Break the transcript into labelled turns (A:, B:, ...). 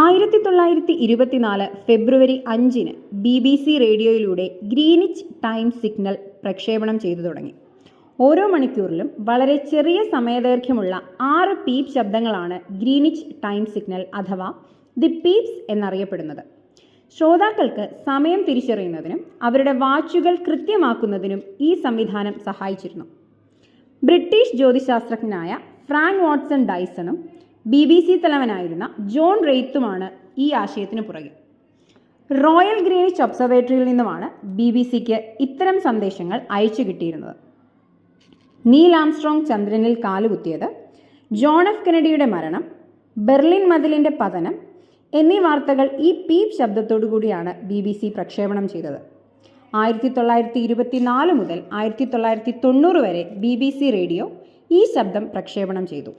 A: ആയിരത്തി തൊള്ളായിരത്തി ഇരുപത്തിനാല് ഫെബ്രുവരി അഞ്ചിന് ബി ബി സി റേഡിയോയിലൂടെ ഗ്രീനിച്ച് ടൈം സിഗ്നൽ പ്രക്ഷേപണം ചെയ്തു തുടങ്ങി. ഓരോ മണിക്കൂറിലും വളരെ ചെറിയ സമയദൈർഘ്യമുള്ള ആറ് പീപ് ശബ്ദങ്ങളാണ് ഗ്രീനിച്ച് ടൈം സിഗ്നൽ അഥവാ ദി പീപ്സ് എന്നറിയപ്പെടുന്നത്. ശ്രോതാക്കൾക്ക് സമയം തിരിച്ചറിയുന്നതിനും അവരുടെ വാച്ചുകൾ കൃത്യമാക്കുന്നതിനും ഈ സംവിധാനം സഹായിച്ചിരുന്നു. ബ്രിട്ടീഷ് ജ്യോതിശാസ്ത്രജ്ഞനായ ഫ്രാങ്ക് വാട്സൺ ഡൈസണും ബി ബി സി തലവനായിരുന്ന ജോൺ റെയ്ത്തുമാണ് ഈ ആശയത്തിന് പുറകിൽ റോയൽ ഗ്രീനിച്ച് ഒബ്സർവേറ്ററിയിൽ നിന്നുമാണ് ബി ബി സിക്ക് ഇത്തരം സന്ദേശങ്ങൾ അയച്ചു കിട്ടിയിരുന്നത്. നീൽ ആംസ്ട്രോങ് ചന്ദ്രനിൽ കാലുകുത്തിയത് ജോൺ എഫ് കെനഡിയുടെ മരണം ബെർലിൻ മതിലിന്റെ പതനം എന്നീ വാർത്തകൾ ഈ പീപ് ശബ്ദത്തോടു കൂടിയാണ് ബി ബി സി പ്രക്ഷേപണം ചെയ്തത്. ആയിരത്തി തൊള്ളായിരത്തി ഇരുപത്തിനാല് മുതൽ ആയിരത്തി തൊള്ളായിരത്തി തൊണ്ണൂറ് വരെ ബി ബി സി റേഡിയോ ഈ ശബ്ദം പ്രക്ഷേപണം ചെയ്തു.